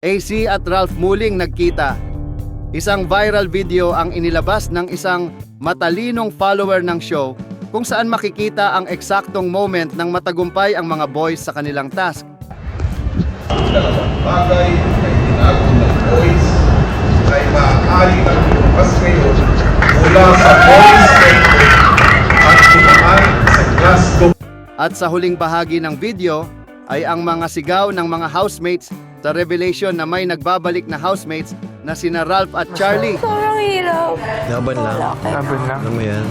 AC at Ralph muling nagkita. Isang viral video ang inilabas ng isang matalinong follower ng show kung saan makikita ang eksaktong moment ng matagumpay ang mga boys sa kanilang task. bagay ay tinago ng boys ay maaari na lumabas ngayon mula sa boys center at dumaan sa classroom At sa huling bahagi ng video ay ang mga sigaw ng mga housemates sa revelation na may nagbabalik na housemates na sina Ralph at Charlie. Sobrang hirap. Laban lang. Laban lang. Alam mo yan.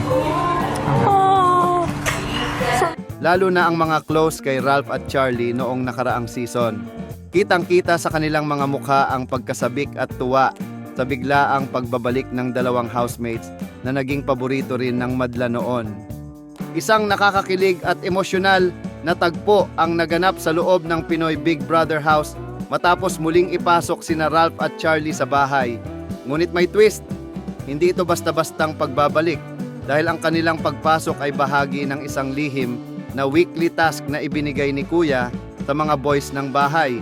Oh. Lalo na ang mga close kay Ralph at Charlie noong nakaraang season. Kitang-kita sa kanilang mga mukha ang pagkasabik at tuwa sa biglaang pagbabalik ng dalawang housemates na naging paborito rin ng madla noon. Isang nakakakilig at emosyonal na tagpo ang naganap sa loob ng Pinoy Big Brother House matapos muling ipasok sina Ralph at Charlie sa bahay. Ngunit may twist, hindi ito basta-bastang pagbabalik dahil ang kanilang pagpasok ay bahagi ng isang lihim na weekly task na ibinigay ni Kuya sa mga boys ng bahay.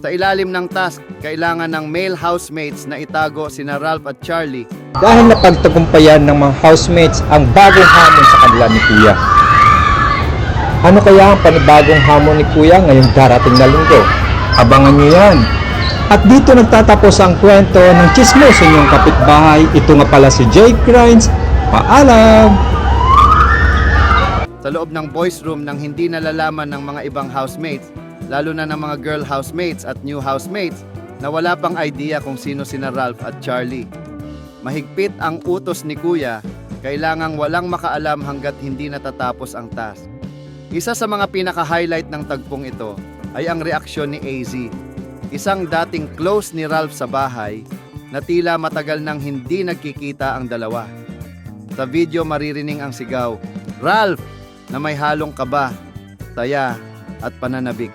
Sa ilalim ng task, kailangan ng male housemates na itago sina Ralph at Charlie dahil napagtagumpayan ng mga housemates ang bagong hamon sa kanila ni Kuya. Ano kaya ang panibagong hamon ni Kuya ngayong darating na linggo? Abangan nyo yan. At dito nagtatapos ang kwento ng chismos sa inyong kapitbahay. Ito nga pala si Jake Grimes. Paalam! sa loob ng boys room nang hindi nalalaman ng mga ibang housemates, lalo na ng mga girl housemates at new housemates na wala pang idea kung sino sina Ralph at Charlie. Mahigpit ang utos ni Kuya, kailangang walang makaalam hanggat hindi natatapos ang task. Isa sa mga pinaka-highlight ng tagpong ito ay ang reaksyon ni AZ, isang dating close ni Ralph sa bahay na tila matagal nang hindi nagkikita ang dalawa. Sa video maririnig ang sigaw, Ralph! na may halong kaba, saya at pananabik.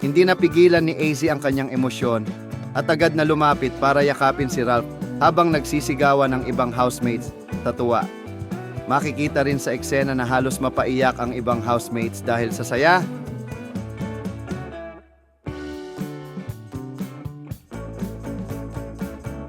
Hindi napigilan ni AZ ang kanyang emosyon at agad na lumapit para yakapin si Ralph habang nagsisigawan ng ibang housemates sa tuwa. Makikita rin sa eksena na halos mapaiyak ang ibang housemates dahil sa saya